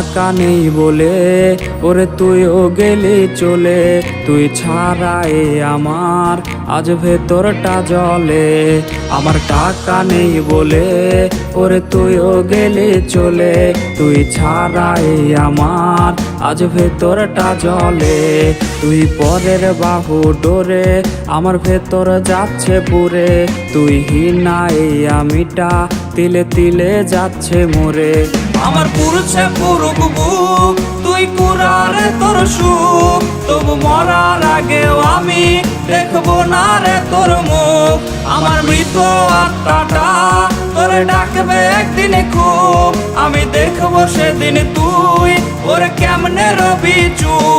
টাকা নেই বলে, ওরে তুইও গেলি চলে, তুই ছাড়াই আমার, আজ ভেতরটা জলে। আমার টাকা নেই বলে, ওরে তুইও গেলি চলে, তুই ছাড়াই আমার, আজ ভেতরটা জলে। তুই পরের বাহু ডোরে, আমার ভেতর যাচ্ছে পুরে। তুই হিনাই আমিটা তিলে তিলে যাচ্ছে মোরে। আমার পুরুষে পুরুক বুক, তুই কুরারে তোর সুখ। তবু মরার আগেও আমি দেখব না রে তোর মুখ। আমার মৃত আত্মাটা তোরে ডাকবে একদিন খুব। আমি দেখব সেদিন তুই ওরে কেমনে রবি চুপ।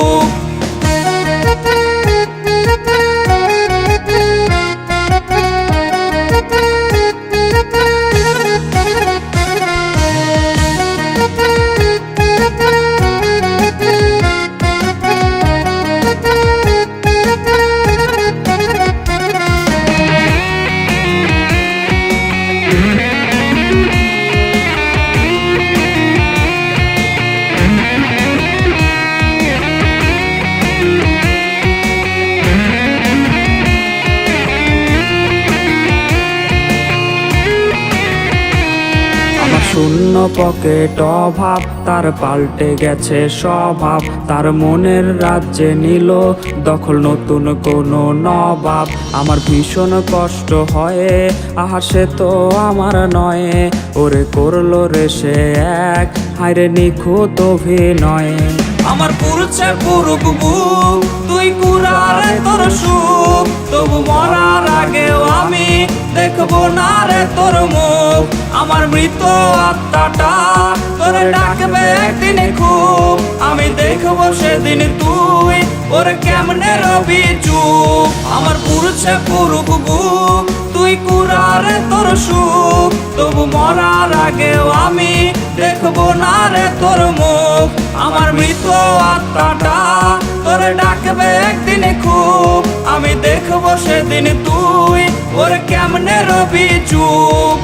শূন্য পকেট অভাব, তার পাল্টে গেছে স্বভাব। তার মনের রাজ্যে নিল দখল নতুন কোনো নবাব। আমার ভীষণ কষ্ট হয়, আহা, সে তো আমার নয়। ওরে করল রে সে এক হায়রে নিখুঁত অভিনয়। আমার পুরুষে পুরুক বুক তুই কুরারে তোর সুখ। তবু মরার আগেও আমি দেখব না রে তোর মুখ। আমার মৃত আত্মাটা তোরে ডাকবে একদিন খুব। আমি দেখব সেদিন তুই ওরে কেমনে রবি চুপ। আমার পুরুষে পুরুক বুক, তুই কুরারে তোর সুখ। তবু মরার আগেও আমি দেখব না রে তোর মুখ। আমার মৃত আত্মাটা তোরে ডাকবে একদিন খুব। আমি দেখব সেদিন তুই ওর কেমনে রবি চুপ।